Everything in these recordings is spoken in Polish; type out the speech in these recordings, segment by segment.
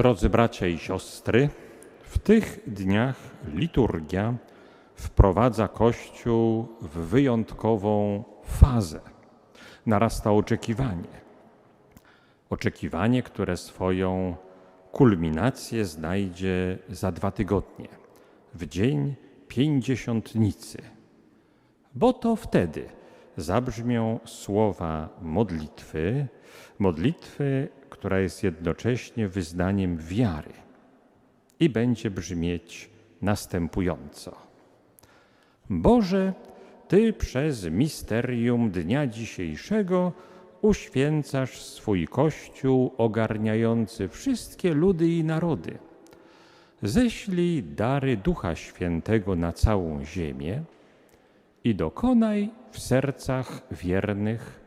Drodzy bracia i siostry, w tych dniach liturgia wprowadza Kościół w wyjątkową fazę. Narasta oczekiwanie. Oczekiwanie, które swoją kulminację znajdzie za dwa tygodnie, w dzień pięćdziesiątnicy. Bo to wtedy zabrzmią słowa modlitwy, modlitwy, która jest jednocześnie wyznaniem wiary i będzie brzmieć następująco. Boże, Ty przez misterium dnia dzisiejszego uświęcasz swój Kościół ogarniający wszystkie ludy i narody. Ześlij dary Ducha Świętego na całą ziemię i dokonaj w sercach wiernych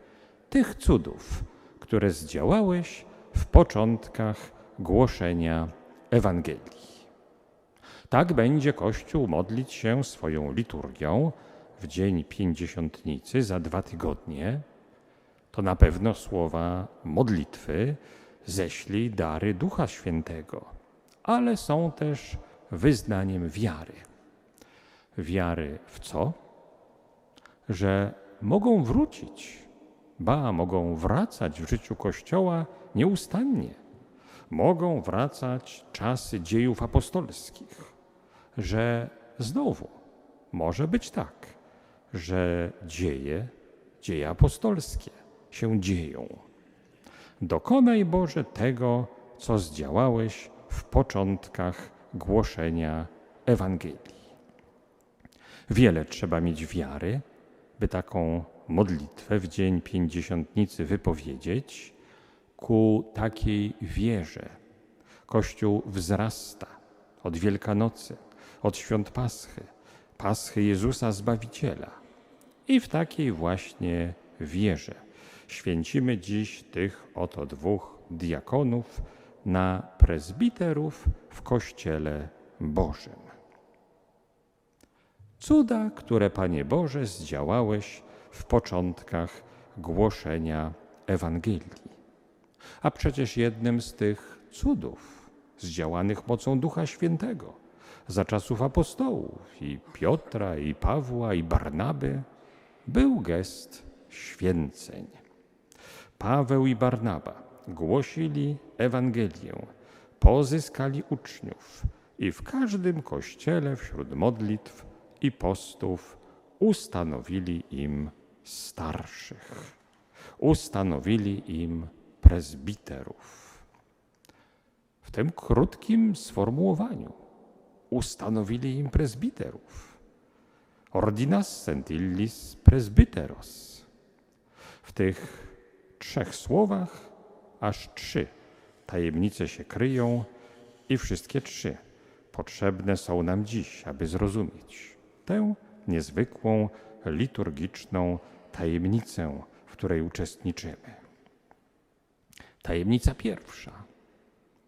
tych cudów, które zdziałałeś w początkach głoszenia Ewangelii. Tak będzie Kościół modlić się swoją liturgią w dzień pięćdziesiątnicy za dwa tygodnie. To na pewno słowa modlitwy ześlij dary Ducha Świętego, ale są też wyznaniem wiary. Wiary w co? Że mogą wrócić, ba, mogą wracać w życiu Kościoła nieustannie. Mogą wracać czasy dziejów apostolskich, że znowu może być tak, że dzieje, dzieje apostolskie się dzieją. Dokonaj Boże tego, co zdziałałeś w początkach głoszenia Ewangelii. Wiele trzeba mieć wiary, by taką modlitwę w dzień pięćdziesiątnicy wypowiedzieć ku takiej wierze. Kościół wzrasta od Wielkanocy, od świąt Paschy, Paschy Jezusa Zbawiciela. I w takiej właśnie wierze święcimy dziś tych oto dwóch diakonów na prezbiterów w Kościele Bożym. Cuda, które Panie Boże zdziałałeś w początkach głoszenia Ewangelii. A przecież jednym z tych cudów zdziałanych mocą Ducha Świętego za czasów apostołów i Piotra, i Pawła, i Barnaby był gest święceń. Paweł i Barnaba głosili Ewangelię, pozyskali uczniów i w każdym kościele wśród modlitw i postów ustanowili im starszych. Ustanowili im prezbiterów. W tym krótkim sformułowaniu ustanowili im prezbiterów. Ordinas centillis presbyteros. W tych trzech słowach aż trzy tajemnice się kryją i wszystkie trzy potrzebne są nam dziś, aby zrozumieć tę niezwykłą liturgiczną tajemnicę, w której uczestniczymy. Tajemnica pierwsza.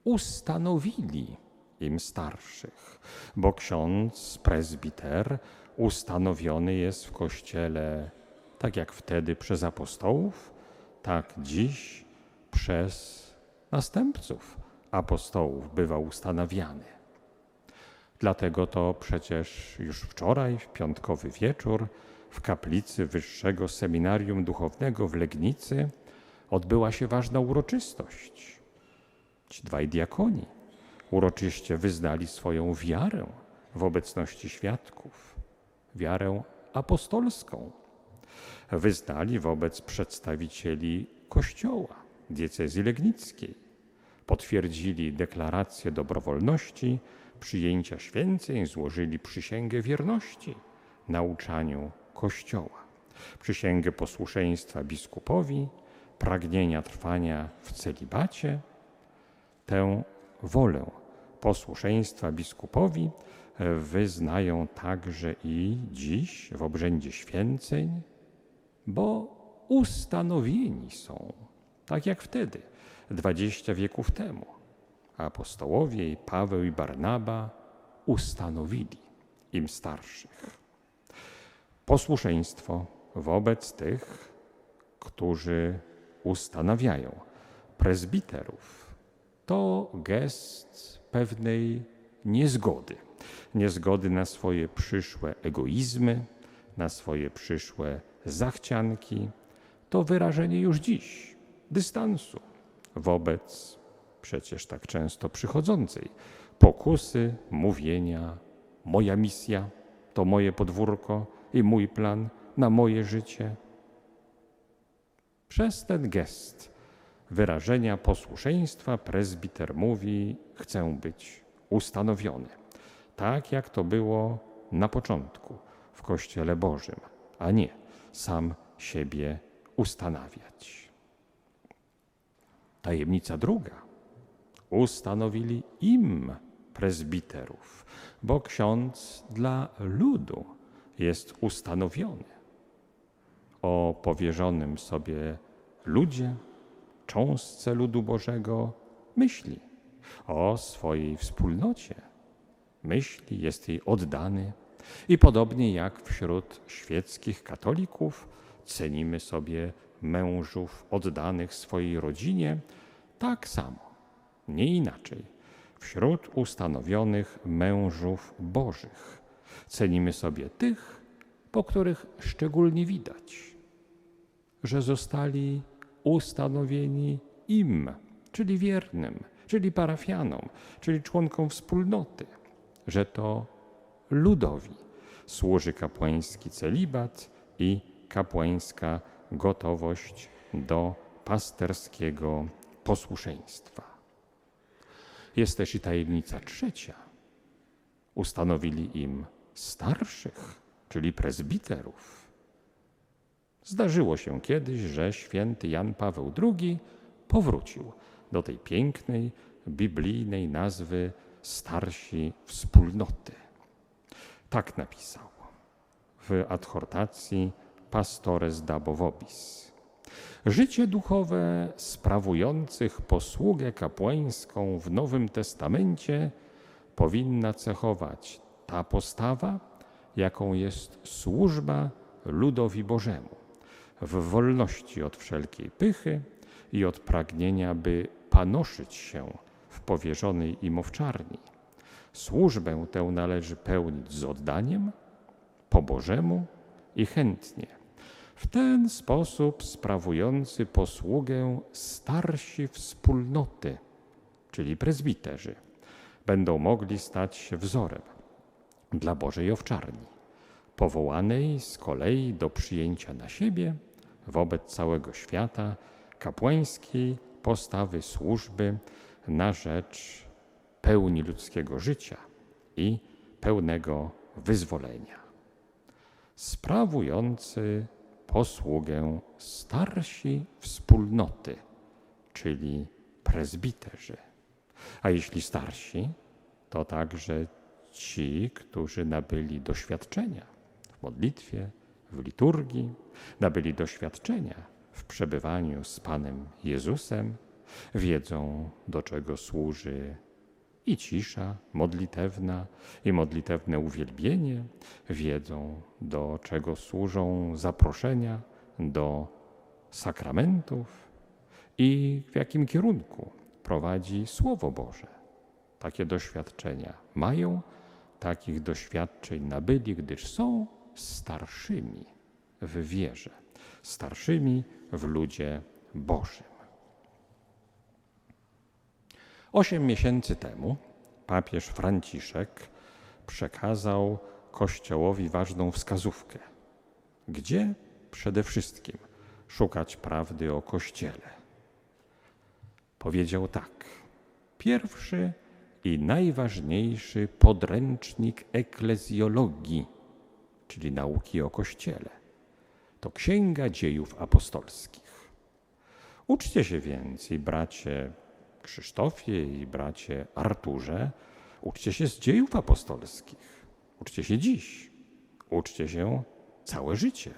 Ustanowili im starszych, bo ksiądz prezbiter ustanowiony jest w kościele tak jak wtedy przez apostołów, tak dziś przez następców apostołów bywa ustanawiany. Dlatego to przecież już wczoraj, w piątkowy wieczór, w kaplicy Wyższego Seminarium Duchownego w Legnicy odbyła się ważna uroczystość. Ci dwaj diakoni uroczyście wyznali swoją wiarę w obecności świadków, wiarę apostolską. Wyznali wobec przedstawicieli Kościoła diecezji legnickiej. Potwierdzili deklarację dobrowolności, przyjęcia święceń, złożyli przysięgę wierności nauczaniu Kościoła, przysięgę posłuszeństwa biskupowi, pragnienia trwania w celibacie, tę wolę posłuszeństwa biskupowi wyznają także i dziś w obrzędzie święceń, bo ustanowieni są, tak jak wtedy, dwadzieścia wieków temu. Apostołowie i Paweł i Barnaba ustanowili im starszych. Posłuszeństwo wobec tych, którzy ustanawiają prezbiterów, to gest pewnej niezgody. Niezgody na swoje przyszłe egoizmy, na swoje przyszłe zachcianki. To wyrażenie już dziś dystansu wobec przecież tak często przychodzącej pokusy mówienia: Moja misja to moje podwórko i mój plan na moje życie. Przez ten gest wyrażenia posłuszeństwa prezbiter mówi: Chcę być ustanowiony, tak jak to było na początku w Kościele Bożym, a nie sam siebie ustanawiać. Tajemnica druga. Ustanowili im prezbiterów, bo ksiądz dla ludu jest ustanowiony. O powierzonym sobie ludzie, cząstce ludu Bożego myśli, o swojej wspólnocie myśli, jest jej oddany. I podobnie jak wśród świeckich katolików cenimy sobie mężów oddanych swojej rodzinie, tak samo, nie inaczej, wśród ustanowionych mężów bożych cenimy sobie tych, po których szczególnie widać, że zostali ustanowieni im, czyli wiernym, czyli parafianom, czyli członkom wspólnoty, że to ludowi służy kapłański celibat i kapłańska gotowość do pasterskiego posłuszeństwa. Jest też i tajemnica trzecia. Ustanowili im starszych, czyli prezbiterów. Zdarzyło się kiedyś, że święty Jan Paweł II powrócił do tej pięknej, biblijnej nazwy starsi wspólnoty. Tak napisał w adhortacji Pastores Dabo Vobis. Życie duchowe sprawujących posługę kapłańską w Nowym Testamencie powinna cechować ta postawa, jaką jest służba ludowi Bożemu, w wolności od wszelkiej pychy i od pragnienia, by panoszyć się w powierzonej im owczarni. Służbę tę należy pełnić z oddaniem, po Bożemu i chętnie. W ten sposób sprawujący posługę starsi wspólnoty, czyli prezbiterzy, będą mogli stać się wzorem dla Bożej owczarni, powołanej z kolei do przyjęcia na siebie wobec całego świata kapłańskiej postawy służby na rzecz pełni ludzkiego życia i pełnego wyzwolenia. Sprawujący posługę starsi wspólnoty, czyli prezbiterzy. A jeśli starsi, to także ci, którzy nabyli doświadczenia w modlitwie, w liturgii, nabyli doświadczenia w przebywaniu z Panem Jezusem, wiedzą, do czego służy i cisza modlitewna, i modlitewne uwielbienie, wiedzą, do czego służą zaproszenia do sakramentów i w jakim kierunku prowadzi Słowo Boże. Takie doświadczenia mają, takich doświadczeń nabyli, gdyż są starszymi w wierze, starszymi w ludzie Bożym. Osiem miesięcy temu papież Franciszek przekazał Kościołowi ważną wskazówkę, gdzie przede wszystkim szukać prawdy o Kościele. Powiedział tak: Pierwszy i najważniejszy podręcznik eklezjologii, czyli nauki o Kościele, to Księga Dziejów Apostolskich. Uczcie się więc, i bracie Krzysztofie i bracie Arturze, uczcie się z dziejów apostolskich. Uczcie się dziś. Uczcie się całe życie.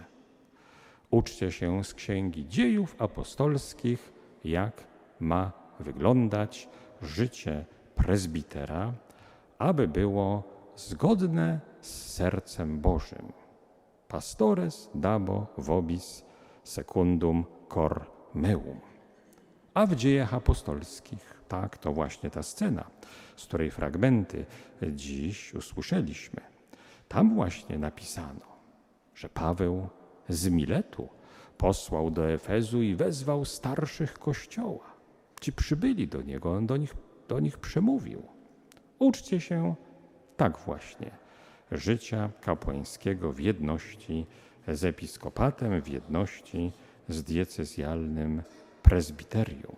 Uczcie się z księgi dziejów apostolskich, jak ma wyglądać życie prezbitera, aby było zgodne z sercem Bożym. Pastores dabo vobis secundum cor meum a w dziejach apostolskich Tak, to właśnie ta scena, z której fragmenty dziś usłyszeliśmy. Tam właśnie napisano, że Paweł z Miletu posłał do Efezu i wezwał starszych kościoła. Ci przybyli do niego, on do nich, do nich przemówił. Uczcie się tak właśnie życia kapłańskiego w jedności z episkopatem, w jedności z diecezjalnym prezbiterium.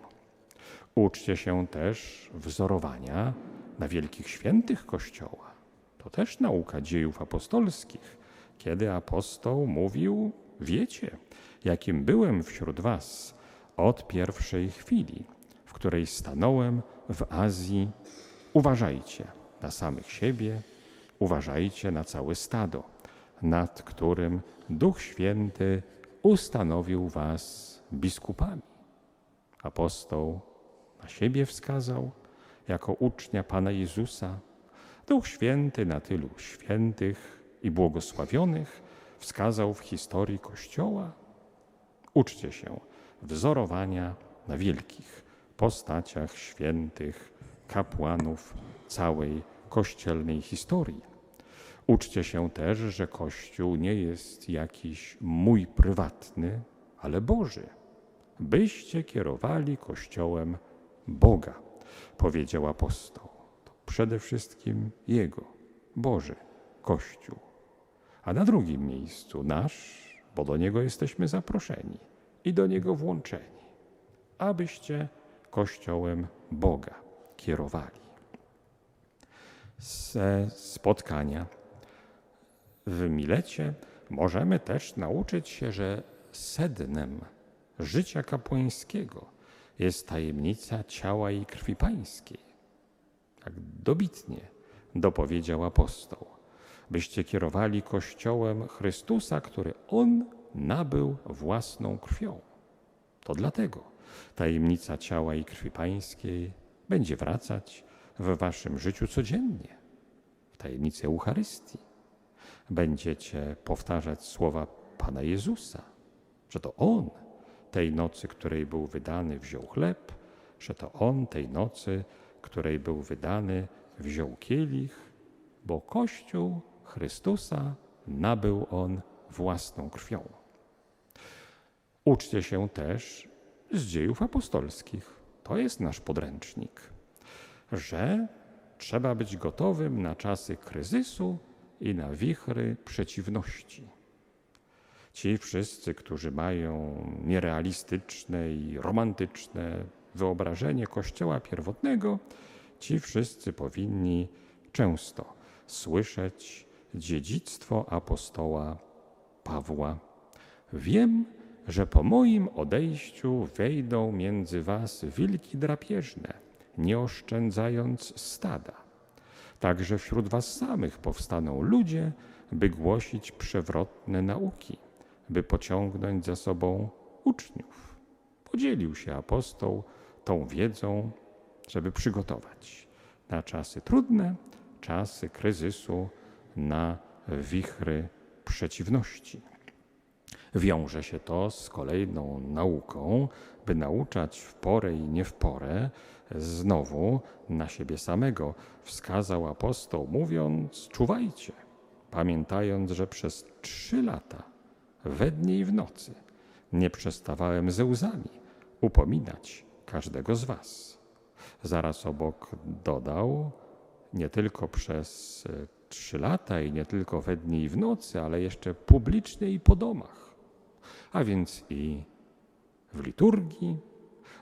Uczcie się też wzorowania na wielkich świętych Kościoła. To też nauka dziejów apostolskich, kiedy apostoł mówił: Wiecie, jakim byłem wśród Was od pierwszej chwili, w której stanąłem w Azji. Uważajcie na samych siebie, uważajcie na całe stado, nad którym Duch Święty ustanowił Was biskupami. Apostoł na siebie wskazał jako ucznia Pana Jezusa. Duch Święty na tylu świętych i błogosławionych wskazał w historii Kościoła. Uczcie się wzorowania na wielkich postaciach świętych kapłanów całej kościelnej historii. Uczcie się też, że Kościół nie jest jakiś mój prywatny, ale Boży. Byście kierowali Kościołem Boga, powiedział apostoł. To przede wszystkim Jego, Boży, Kościół. A na drugim miejscu nasz, bo do Niego jesteśmy zaproszeni i do Niego włączeni, abyście Kościołem Boga kierowali. Ze spotkania w Milecie możemy też nauczyć się, że sednem życia kapłańskiego jest tajemnica ciała i krwi pańskiej. Tak dobitnie dopowiedział apostoł, byście kierowali Kościołem Chrystusa, który On nabył własną krwią. To dlatego tajemnica ciała i krwi pańskiej będzie wracać w waszym życiu codziennie, w tajemnicy Eucharystii. Będziecie powtarzać słowa Pana Jezusa, że to On tej nocy, której był wydany, wziął chleb, że to On tej nocy, której był wydany, wziął kielich, bo Kościół Chrystusa nabył On własną krwią. Uczcie się też z dziejów apostolskich. To jest nasz podręcznik, że trzeba być gotowym na czasy kryzysu i na wichry przeciwności. Ci wszyscy, którzy mają nierealistyczne i romantyczne wyobrażenie Kościoła pierwotnego, ci wszyscy powinni często słyszeć dziedzictwo apostoła Pawła. Wiem, że po moim odejściu wejdą między was wilki drapieżne, nie oszczędzając stada. Także wśród was samych powstaną ludzie, by głosić przewrotne nauki, by pociągnąć za sobą uczniów. Podzielił się apostoł tą wiedzą, żeby przygotować na czasy trudne, czasy kryzysu, na wichry przeciwności. Wiąże się to z kolejną nauką, by nauczać w porę i nie w porę, znowu na siebie samego wskazał apostoł, mówiąc: Czuwajcie, pamiętając, że przez trzy lata, we dnie i w nocy, nie przestawałem ze łzami upominać każdego z Was. Zaraz obok dodał, nie tylko przez trzy lata i nie tylko we dnie i w nocy, ale jeszcze publicznie i po domach a więc i w liturgii,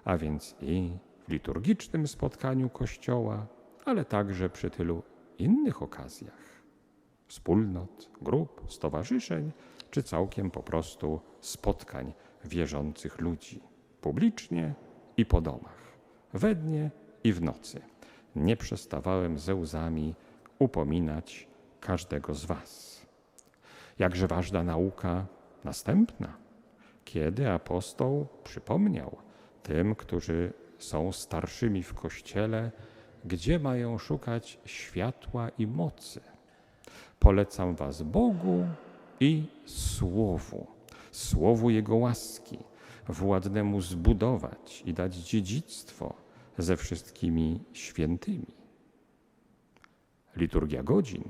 a więc i w liturgicznym spotkaniu Kościoła, ale także przy tylu innych okazjach wspólnot, grup, stowarzyszeń, czy całkiem po prostu spotkań wierzących ludzi, publicznie i po domach, we dnie i w nocy. Nie przestawałem ze łzami upominać każdego z Was. Jakże ważna nauka następna kiedy apostoł przypomniał tym, którzy są starszymi w kościele, gdzie mają szukać światła i mocy. Polecam Was Bogu i Słowu, Słowu Jego łaski, władnemu zbudować i dać dziedzictwo ze wszystkimi świętymi. Liturgia godzin,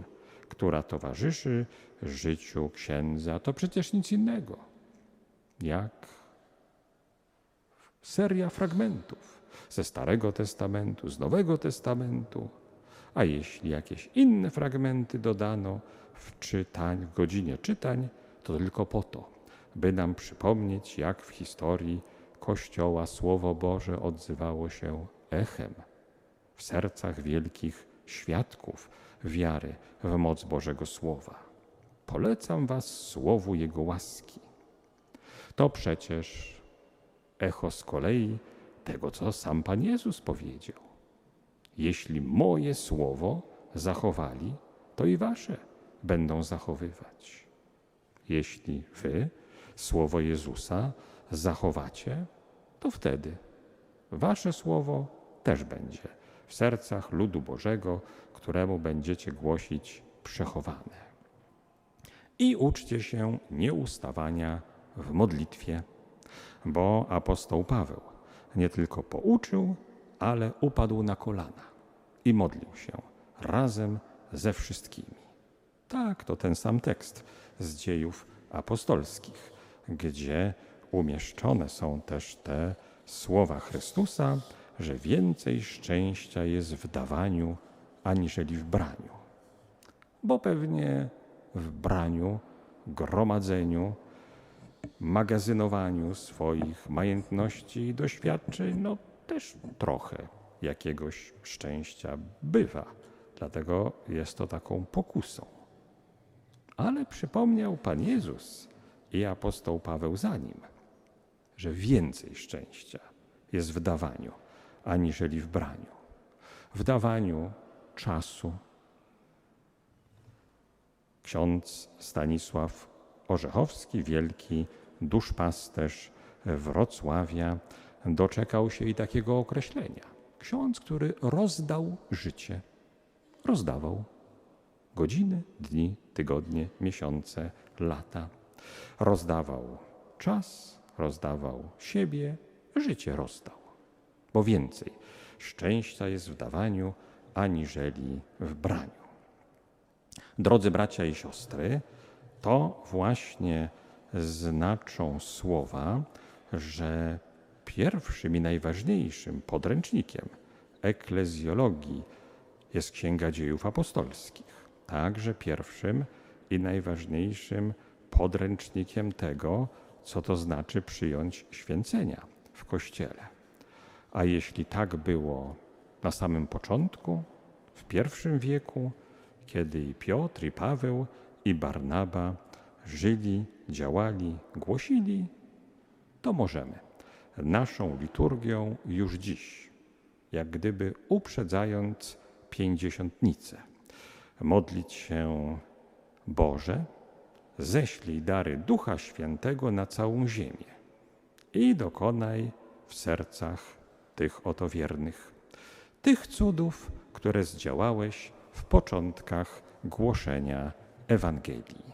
która towarzyszy życiu księdza, to przecież nic innego jak seria fragmentów ze Starego Testamentu, z Nowego Testamentu, a jeśli jakieś inne fragmenty dodano w czytań, w godzinie czytań, to tylko po to, by nam przypomnieć, jak w historii Kościoła Słowo Boże odzywało się echem w sercach wielkich świadków wiary w moc Bożego Słowa. Polecam Was słowu Jego łaski. To przecież echo z kolei tego, co sam Pan Jezus powiedział. Jeśli moje słowo zachowali, to i wasze będą zachowywać. Jeśli wy słowo Jezusa zachowacie, to wtedy wasze słowo też będzie w sercach ludu Bożego, któremu będziecie głosić przechowane. I uczcie się nieustawania w modlitwie, bo apostoł Paweł nie tylko pouczył, ale upadł na kolana i modlił się razem ze wszystkimi. Tak, to ten sam tekst z dziejów apostolskich, gdzie umieszczone są też te słowa Chrystusa, że więcej szczęścia jest w dawaniu aniżeli w braniu. Bo pewnie w braniu, gromadzeniu, magazynowaniu swoich majątności i doświadczeń, no też trochę jakiegoś szczęścia bywa. Dlatego jest to taką pokusą. Ale przypomniał Pan Jezus i apostoł Paweł za nim, że więcej szczęścia jest w dawaniu, aniżeli w braniu. W dawaniu czasu. Ksiądz Stanisław Orzechowski, wielki duszpasterz Wrocławia, doczekał się i takiego określenia. Ksiądz, który rozdał życie. Rozdawał godziny, dni, tygodnie, miesiące, lata. Rozdawał czas, rozdawał siebie, życie rozdał. Bo więcej szczęścia jest w dawaniu, aniżeli w braniu. Drodzy bracia i siostry, to właśnie znaczą słowa, że pierwszym i najważniejszym podręcznikiem eklezjologii jest Księga Dziejów Apostolskich. Także pierwszym i najważniejszym podręcznikiem tego, co to znaczy przyjąć święcenia w Kościele. A jeśli tak było na samym początku, w pierwszym wieku, kiedy i Piotr, i Paweł, i Barnaba żyli, działali, głosili, to możemy naszą liturgią już dziś, jak gdyby uprzedzając pięćdziesiątnicę, modlić się Boże, ześlij dary Ducha Świętego na całą ziemię i dokonaj w sercach tych oto wiernych tych cudów, które zdziałałeś w początkach głoszenia Ewangelii.